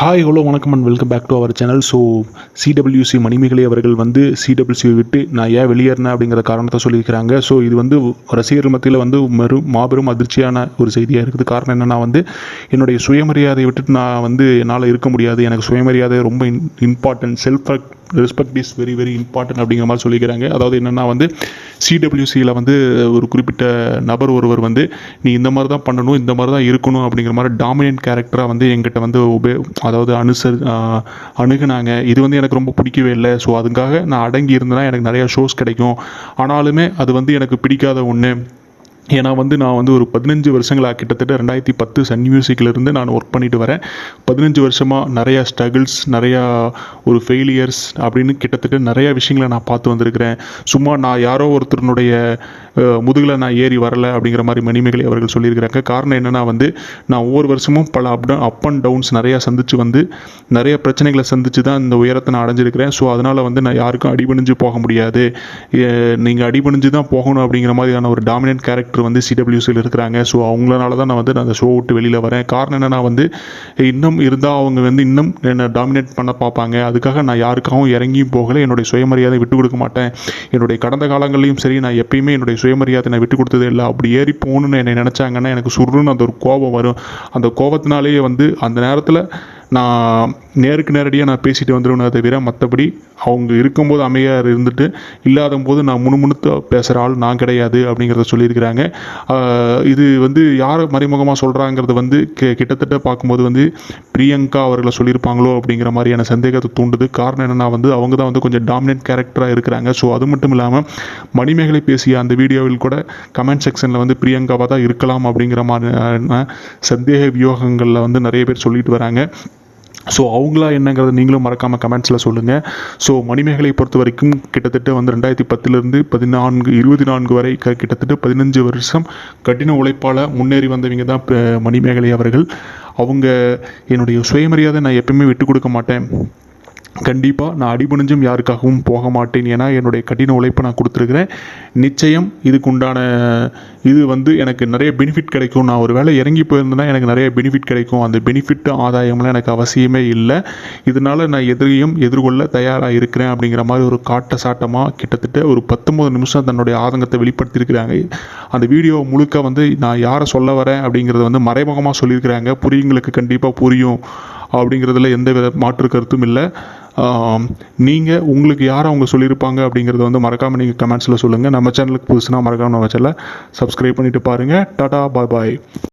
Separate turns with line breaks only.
Hi hello வணக்கம் and welcome back to our channel so CWC Manimekalai அவர்கள் வந்து CWC விட்டு நான் ஏன் வெளியேறினேன் அப்படிங்கிற காரணத்தை சொல்லியிருக்கிறாங்க. ஸோ இது வந்து ரசிகர்கள் மத்தியில் வந்து மறு மாபெரும் அதிர்ச்சியான ஒரு செய்தியாக இருக்குது. காரணம் என்னென்னா வந்து என்னுடைய சுயமரியாதையை விட்டுட்டு நான் வந்து என்னால் இருக்க முடியாது. எனக்கு சுயமரியாதை ரொம்ப in important self respect is very very important அப்படிங்கிற மாதிரி சொல்லிக்கிறாங்க. அதாவது என்னென்னா வந்து சிடபிள்யூசியில் வந்து ஒரு குறிப்பிட்ட நபர் ஒருவர் வந்து நீ இந்த மாதிரி தான் பண்ணணும் இந்த மாதிரி தான் இருக்கணும் அப்படிங்கிற மாதிரி டாமினன்ட் கேரக்டராக வந்து எங்கிட்ட வந்து உபே அதாவது அனுசரி அணுகுனாங்க. இது வந்து எனக்கு ரொம்ப பிடிக்கவே இல்லை. ஸோ அதுக்காக நான் அடங்கி இருந்தேன்னா எனக்கு நிறையா ஷோஸ் கிடைக்கும். ஆனாலுமே அது வந்து எனக்கு பிடிக்காத ஒன்று ஏன்னா வந்து நான் வந்து ஒரு பதினஞ்சு வருஷங்களாக கிட்டத்தட்ட ரெண்டாயிரத்தி பத்து சன் மியூசிக்லேருந்து நான் ஒர்க் பண்ணிட்டு வரேன். பதினஞ்சு வருஷமாக நிறையா ஸ்ட்ரகிள்ஸ் நிறையா ஒரு ஃபெயிலியர்ஸ் அப்படின்னு கிட்டத்தட்ட நிறையா விஷயங்களை நான் பார்த்து வந்திருக்கிறேன். சும்மா நான் யாரோ ஒருத்தருனுடைய முதுகில் நான் ஏறி வரலை அப்படிங்கிற மாதிரி மணிமேகலை அவர்கள் சொல்லியிருக்கிறாங்க. காரணம் என்னென்னா வந்து நான் ஒவ்வொரு வருஷமும் பல அப் அப் அண்ட் டவுன்ஸ் நிறையா சந்தித்து வந்து நிறைய பிரச்சனைகளை சந்தித்து தான் இந்த உயரத்தை நான் அடைஞ்சிருக்கிறேன். ஸோ அதனால் வந்து நான் யாருக்கும் அடிபணிஞ்சு போக முடியாது. நீங்கள் அடிபணிஞ்சு தான் போகணும் அப்படிங்கிற மாதிரியான ஒரு டாமினன்ட் கேரக்டர் வந்து சிடபிள்யூசியில் இருக்கிறாங்க. ஸோ அவங்களனால தான் நான் வந்து நான் அந்த ஷோ விட்டு வெளியில் வரேன். காரணம் என்னென்னா வந்து இன்னும் இருந்தால் அவங்க வந்து இன்னும் என்னை டாமினேட் பண்ண பார்ப்பாங்க. அதுக்காக நான் யாருக்காகவும் இறங்கியும் போகலை. என்னுடைய சுயமரியாதை விட்டு கொடுக்க மாட்டேன். என்னுடைய கடந்த காலங்கள்லையும் சரி நான் எப்பயுமே என்னுடைய சுயமரியாதை நான் விட்டு கொடுத்ததே இல்லை. அப்படி ஏறி போகணுன்னு என்னை நினச்சாங்கன்னா எனக்கு சுருன்னு அந்த ஒரு கோபம் வரும். அந்த கோபத்தினாலேயே வந்து அந்த நேரத்தில் நான் நேருக்கு நேரடியாக நான் பேசிட்டு வந்துடுவேன் தவிர மற்றபடி அவங்க இருக்கும்போது அமைதியாக இருந்துட்டு இல்லாத போது நான் முணுமுணுத்து பேசுகிற ஆள் நான் கிடையாது அப்படிங்கிறத சொல்லியிருக்கிறாங்க. இது வந்து யார் மறைமுகமாக சொல்கிறாங்கிறது வந்து கிட்டத்தட்ட பார்க்கும்போது வந்து பிரியங்கா அவர்களை சொல்லியிருப்பாங்களோ அப்படிங்கிற மாதிரியான சந்தேகத்தை தூண்டுது. காரணம் என்னென்னா வந்து அவங்க தான் வந்து கொஞ்சம் டாமினன்ட் கேரக்டராக இருக்கிறாங்க. ஸோ அது மட்டும் இல்லாமல் மணிமேகலை பேசிய அந்த வீடியோவில் கூட கமெண்ட் செக்ஷனில் வந்து பிரியங்காவாக தான் இருக்கலாம் அப்படிங்கிற மாதிரியான சந்தேக வியூகங்களில் வந்து நிறைய பேர் சொல்லிட்டு வராங்க. ஸோ அவங்களா என்னங்கிறத நீங்களும் மறக்காமல் கமெண்ட்ஸில் சொல்லுங்கள் ஸோ மணிமேகலை பொறுத்த வரைக்கும் கிட்டத்தட்ட வந்து ரெண்டாயிரத்தி பத்துலேருந்து பதினான்கு இருபத்தி நான்கு வரை க- கிட்டத்தட்ட பதினஞ்சு வருஷம் கடின உழைப்பால் முன்னேறி வந்தவங்க தான் மணிமேகலை அவர்கள். அவங்க என்னுடைய சுயமரியாதை நான் எப்பயுமே விட்டு கொடுக்க மாட்டேன். கண்டிப்பாக நான் அடிபணிஞ்சும் யாருக்காகவும் போக மாட்டேன் ஏன்னா என்னுடைய கடின உழைப்பை நான் கொடுத்துருக்குறேன். நிச்சயம் இதுக்கு உண்டான இது வந்து எனக்கு நிறைய பெனிஃபிட் கிடைக்கும். நான் ஒரு வேளை இறங்கி போயிருந்தேன்னா எனக்கு நிறைய பெனிஃபிட் கிடைக்கும். அந்த பெனிஃபிட் ஆதாயம்லாம் எனக்கு அவசியமே இல்லை. இதனால் நான் எதிரையும் எதிர்கொள்ள தயாராக இருக்கிறேன் அப்படிங்கிற மாதிரி ஒரு காட்ட சாட்டமாக கிட்டத்தட்ட ஒரு பத்தொம்பது நிமிஷம் தன்னுடைய ஆதங்கத்தை வெளிப்படுத்தியிருக்கிறாங்க. அந்த வீடியோ முழுக்க வந்து நான் யாரை சொல்ல வரேன் அப்படிங்கிறத வந்து மறைமுகமாக சொல்லியிருக்கிறாங்க. புரியுங்களுக்கு கண்டிப்பாக புரியும். அப்படிங்கிறதுல எந்த வித மாற்று கருத்தும் இல்லை. நீங்கள் உங்களுக்கு யார் அவங்க சொல்லியிருப்பாங்க அப்படிங்கிறத வந்து மறக்காமல் நீங்கள் கமெண்ட்ஸில் சொல்லுங்கள் நம்ம சேனலுக்கு புதுசுனா மறக்காமல் நம்ம சேனலை சப்ஸ்கிரைப் பண்ணிவிட்டு பாருங்கள் டாடா பாய் பாய்